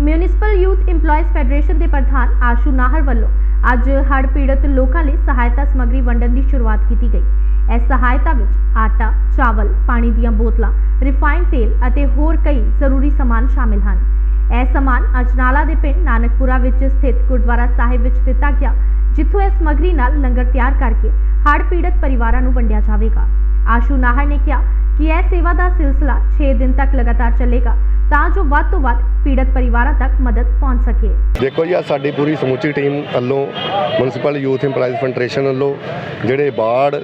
Municipal youth EMPLOYEES federation ਦੇ ਪ੍ਰਧਾਨ ਆਸ਼ੂ ਨਾਹਰ ਵੱਲੋਂ ਅੱਜ ਹੜ੍ਹ ਪੀੜਤ ਲੋਕਾਂ ਲਈ ਸਹਾਇਤਾ ਸਮੱਗਰੀ ਵੰਡਣ ਦੀ ਸ਼ੁਰੂਆਤ ਕੀਤੀ ਗਈ ਇਸ ਸਹਾਇਤਾ ਵਿੱਚ ਆਟਾ, ਚਾਵਲ, ਪਾਣੀ ਦੀਆਂ ਬੋਤਲਾਂ, ਰਿਫਾਈਨਡ ਤੇਲ ਅਤੇ ਹੋਰ ਕਈ ਜ਼ਰੂਰੀ ਸਮਾਨ ਸ਼ਾਮਿਲ ਹਨ। ਇਹ ਸਮਾਨ ਅਜਨਾਲਾ ਦੇ ਪਿੰਡ ਨਾਨਕਪੁਰਾ ਵਿੱਚ ਸਥਿਤ ਗੁਰਦੁਆਰਾ ਸਾਹਿਬ ਵਿੱਚ ਦਿੱਤਾ ਗਿਆ ਜਿੱਥੋਂ ਇਹ ਸਮੱਗਰੀ ਨਾਲ ਲੰਗਰ ਤਿਆਰ ਕਰਕੇ ਹੜ੍ਹ ਪੀੜਤ ਪਰਿਵਾਰਾਂ ਨੂੰ ਵੰਡਿਆ ਜਾਵੇਗਾ। ਆਸ਼ੂ ਨਾਹਰ ਨੇ ਕਿਹਾ ਕਿ ਇਹ ਸੇਵਾ ਦਾ ਸਿਲਸਿਲਾ 6 ਦਿਨ ਤੱਕ ਲਗਾਤਾਰ ਚੱਲੇਗਾ ਤਾਂ ਜੋ ਵੱਧ ਤੋਂ ਵੱਧ ਪੀੜਤ ਪਰਿਵਾਰਾਂ ਤੱਕ ਮਦਦ ਪਹੁੰਚ ਸਕੇ। ਦੇਖੋ ਜੀ ਅੱਜ ਸਾਡੀ ਪੂਰੀ ਸਮੁੱਚੀ ਟੀਮ ਵੱਲੋਂ ਮਿਊਨਿਸਪਲ ਯੂਥ ਇੰਪਲਾਈਜ਼ ਫੈਡਰੇਸ਼ਨ ਵੱਲੋਂ ਜਿਹੜੇ ਬਾੜ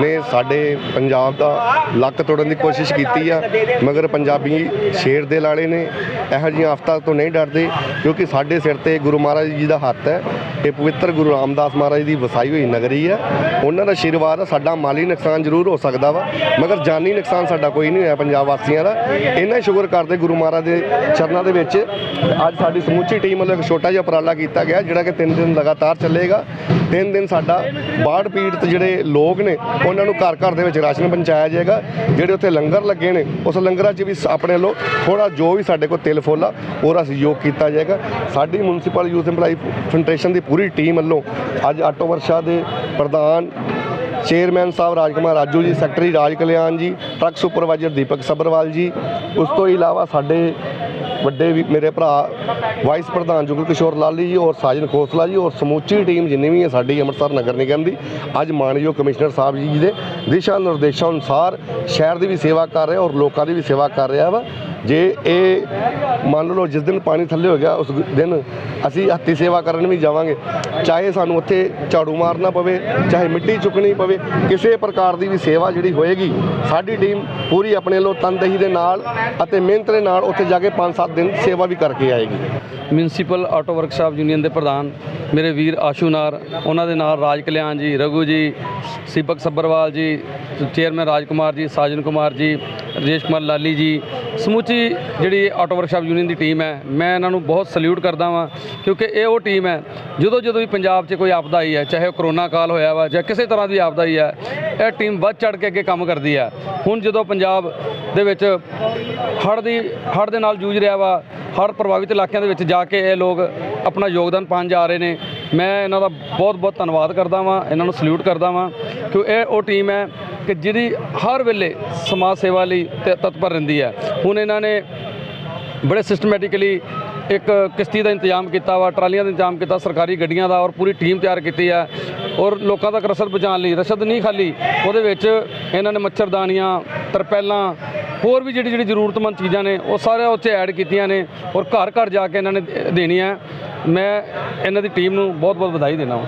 ਨੇ ਸਾਡੇ ਪੰਜਾਬ ਦਾ ਲੱਕ ਤੋੜਨ ਦੀ ਕੋਸ਼ਿਸ਼ ਕੀਤੀ ਆ, ਮਗਰ ਪੰਜਾਬੀ ਸ਼ੇਰ ਦੇ ਲਾਲੇ ਨੇ ਇਹੋ ਜਿਹੀਆਂ ਆਫਤਾਂ ਤੋਂ ਨਹੀਂ ਡਰਦੇ, ਕਿਉਂਕਿ ਸਾਡੇ ਸਿਰ ਤੇ ਗੁਰੂ ਮਹਾਰਾਜ ਜੀ ਦਾ ਹੱਥ ਹੈ, ਇਹ ਪਵਿੱਤਰ ਗੁਰੂ ਰਾਮਦਾਸ ਮਹਾਰਾਜ ਦੀ ਵਸਾਈ ਹੋਈ ਨਗਰੀ ਹੈ ਉਹਨਾਂ ਦਾ ਆਸ਼ੀਰਵਾਦ ਸਾਡਾ ਮਾਲੀ ਨੁਕਸਾਨ ਜ਼ਰੂਰ ਹੋ ਸਕਦਾ ਵਾ, ਮਗਰ ਜਾਨੀ ਨੁਕਸਾਨ ਸਾਡਾ ਕੋਈ ਨਹੀਂ ਹੋਇਆ ਪੰਜਾਬ ਵਾਸੀਆਂ ਦਾ ਇਹਨਾਂ ਹੀ ਸ਼ੁਕਰ ਕਰਦੇ ਗੁਰੂ ਮਹਾਰਾਜ ਦੇ ਚਰਨਾਂ ਦੇ ਵਿੱਚ, ਅੱਜ ਸਾਡੀ ਸਮੁੱਚੀ ਟੀਮ ਵੱਲੋਂ ਇੱਕ ਛੋਟਾ ਜਿਹਾ ਉਪਰਾਲਾ ਕੀਤਾ ਗਿਆ, ਜਿਹੜਾ ਕਿ 3 ਦਿਨ ਲਗਾਤਾਰ ਚੱਲੇਗਾ 3 ਦਿਨ ਸਾਡਾ ਬਾੜ ਪੀੜਤ ਜਿਹੜੇ ਲੋਕ ਨੇ, ਉਹਨਾਂ ਨੂੰ ਘਰ ਘਰ ਦੇ ਵਿੱਚ ਰਾਸ਼ਨ ਪਹੁੰਚਾਇਆ ਜਾਏਗਾ। ਜਿਹੜੇ ਉੱਥੇ ਲੰਗਰ ਲੱਗੇ ਨੇ, ਉਸ ਲੰਗਰਾਂ 'ਚ ਵੀ ਸ- ਆਪਣੇ ਵੱਲੋਂ ਥੋੜਾ ਜੋ ਵੀ ਸਾਡੇ ਕੋਲ ਤਿਲ ਫੁੱਲ ਆ, ਉਹਦਾ ਸਹਿਯੋਗ ਕੀਤਾ ਜਾਏਗਾ। ਸਾਡੀ ਮਿਊਨਿਸਪਲ ਯੂਥ ਇੰਪਲਾਈ ਫੈਡਰੇਸ਼ਨ ਦੀ ਪੂਰੀ ਟੀਮ ਵੱਲੋਂ ਅੱਜ ਆਟੋ ਵਰਸ਼ਾ ਦੇ ਪ੍ਰਧਾਨ ਚੇਅਰਮੈਨ ਸਾਹਿਬ ਰਾਜਕੁਮਾਰ ਰਾਜੂ ਜੀ, ਸੈਕਟਰੀ ਰਾਜ ਕਲਿਆਣ ਜੀ, ਟਰੱਕ ਸੁਪਰਵਾਈਜ਼ਰ ਦੀਪਕ ਸਬਰਵਾਲ ਜੀ, ਉਸ ਤੋਂ ਇਲਾਵਾ ਸਾਡੇ ਵੱਡੇ ਵੀ ਮੇਰੇ ਭਰਾ ਵਾਈਸ ਪ੍ਰਧਾਨ ਜੁਗਲ ਕਿਸ਼ੋਰ ਲਾਲੀ ਜੀ ਔਰ ਸਾਜਨ ਖੋਸਲਾ ਜੀ ਔਰ ਸਮੂਚੀ ਟੀਮ ਜਿੰਨੀ ਵੀ ਹੈ ਸਾਡੀ ਅੰਮ੍ਰਿਤਸਰ ਨਗਰ ਨਿਗਮ ਦੀ, ਅੱਜ ਮਾਨਯੋਗ ਕਮਿਸ਼ਨਰ ਸਾਹਿਬ ਜੀ ਦੇ ਦਿਸ਼ਾ ਨਿਰਦੇਸ਼ਾਂ ਅਨੁਸਾਰ ਸ਼ਹਿਰ ਦੀ ਵੀ ਸੇਵਾ ਕਰ ਰਿਹਾ ਔਰ ਲੋਕਾਂ ਦੀ ਵੀ ਸੇਵਾ ਕਰ ਰਿਹਾ ਵਾ। ਜੇ ਇਹ ਮੰਨ ਲਓ ਜਿਸ ਦਿਨ ਪਾਣੀ ਥੱਲੇ ਹੋ ਗਿਆ, ਉਸ ਦਿਨ ਅਸੀਂ ਹੱਥੀ ਸੇਵਾ ਕਰਨ ਵੀ ਜਾਵਾਂਗੇ। ਚਾਹੇ ਸਾਨੂੰ ਉੱਥੇ ਝਾੜੂ ਮਾਰਨਾ ਪਵੇ, ਚਾਹੇ ਮਿੱਟੀ ਚੁੱਕਣੀ ਪਵੇ, ਕਿਸੇ ਪ੍ਰਕਾਰ ਦੀ ਵੀ ਸੇਵਾ ਜਿਹੜੀ ਹੋਏਗੀ, ਸਾਡੀ ਟੀਮ ਪੂਰੀ ਆਪਣੇ ਵੱਲੋਂ ਤਨਦੇਹੀ ਦੇ ਨਾਲ ਅਤੇ ਮਿਹਨਤ ਦੇ ਨਾਲ ਉੱਥੇ ਜਾ ਕੇ 5-7 ਦਿਨ ਸੇਵਾ ਵੀ ਕਰਕੇ ਆਏਗੀ। ਮਿਊਨਿਸਪਲ ਆਟੋ ਵਰਕਸ਼ਾਪ ਯੂਨੀਅਨ ਦੇ ਪ੍ਰਧਾਨ ਮੇਰੇ ਵੀਰ ਆਸ਼ੂ ਨਾਰ, ਉਹਨਾਂ ਦੇ ਨਾਲ ਰਾਜ ਕਲਿਆਣ ਜੀ, ਰਘੂ ਜੀ, ਸੀਪਕ ਸੱਬਰਵਾਲ ਜੀ, ਚੇਅਰਮੈਨ ਰਾਜ ਕੁਮਾਰ ਜੀ, ਸਾਜਨ ਕੁਮਾਰ ਜੀ, ਰਜੇਸ਼ ਕੁਮਾਰ ਲਾਲੀ ਜੀ, ਸਮੁੱਚੀ ਜਿਹੜੀ ਆਟੋ ਵਰਕਸ਼ਾਪ ਯੂਨੀਅਨ ਦੀ ਟੀਮ ਹੈ, ਮੈਂ ਇਹਨਾਂ ਨੂੰ ਬਹੁਤ ਸਲੂਟ ਕਰਦਾ ਵਾਂ, ਕਿਉਂਕਿ ਇਹ ਉਹ ਟੀਮ ਹੈ ਜਦੋਂ ਜਦੋਂ ਵੀ ਪੰਜਾਬ 'ਚ ਕੋਈ ਆਪਦਾ ਆਈ ਹੈ, ਚਾਹੇ ਉਹ ਕਰੋਨਾ ਕਾਲ ਹੋਇਆ ਵਾ ਜਾਂ ਕਿਸੇ ਤਰ੍ਹਾਂ ਦੀ ਆਪਦਾ ਹੀ ਹੈ ਇਹ ਟੀਮ ਵੱਧ ਚੜ ਕੇ ਅੱਗੇ ਕੰਮ ਕਰਦੀ ਹੈ ਹੁਣ ਜਦੋਂ ਪੰਜਾਬ ਦੇ ਵਿੱਚ ਹੜ੍ਹ ਦੀ, ਹੜ੍ਹ ਦੇ ਨਾਲ ਜੂਝ ਰਿਹਾ ਵਾ, ਹੜ੍ਹ ਪ੍ਰਭਾਵਿਤ ਇਲਾਕਿਆਂ ਦੇ ਵਿੱਚ ਜਾ ਕੇ ਇਹ ਲੋਕ ਆਪਣਾ ਯੋਗਦਾਨ ਪਾਉਣ ਜਾ ਰਹੇ ਨੇ, ਮੈਂ ਇਹਨਾਂ ਦਾ ਬਹੁਤ ਬਹੁਤ ਧੰਨਵਾਦ ਕਰਦਾ ਵਾਂ, ਇਹਨਾਂ ਨੂੰ ਸਲੂਟ ਕਰਦਾ ਵਾਂ ਕਿ ਇਹ ਉਹ ਟੀਮ ਹੈ ਕਿ ਜਿਹਦੀ ਹਰ ਵੇਲੇ ਸਮਾਜ ਸੇਵਾ ਲਈ ਤਤਪਰ ਰਹਿੰਦੀ ਹੈ। ਹੁਣ ਇਹਨਾਂ ਨੇ ਬੜੇ ਸਿਸਟਮੈਟਿਕਲੀ ਇੱਕ ਕਿਸ਼ਤੀ ਦਾ ਇੰਤਜ਼ਾਮ ਕੀਤਾ ਵਾ, ਟਰਾਲੀਆਂ ਦਾ ਇੰਤਜ਼ਾਮ ਕੀਤਾ, ਸਰਕਾਰੀ ਗੱਡੀਆਂ ਦਾ ਔਰ ਪੂਰੀ ਟੀਮ ਤਿਆਰ ਕੀਤੀ ਹੈ ਔਰ ਲੋਕਾਂ ਤੱਕ ਰਸਦ ਪਹੁੰਚਾਉਣ ਲਈ, ਰਸਦ ਨਹੀਂ ਖਾਲੀ, ਉਹਦੇ ਵਿੱਚ ਇਹਨਾਂ ਨੇ ਮੱਛਰਦਾਨੀਆਂ, ਤਰਪੈਲਾਂ, ਹੋਰ ਵੀ ਜਿਹੜੀ ਜਿਹੜੀ ਜ਼ਰੂਰਤਮੰਦ ਚੀਜ਼ਾਂ ਨੇ, ਉਹ ਸਾਰੇ ਉੱਥੇ ਐਡ ਕੀਤੀਆਂ ਨੇ ਔਰ ਘਰ ਘਰ ਜਾ ਕੇ ਇਹਨਾਂ ਨੇ ਦੇ- ਦੇਣੀਆਂ। ਮੈਂ ਇਹਨਾਂ ਦੀ ਟੀਮ ਨੂੰ ਬਹੁਤ ਬਹੁਤ ਵਧਾਈ ਦਿੰਦਾ ਹਾਂ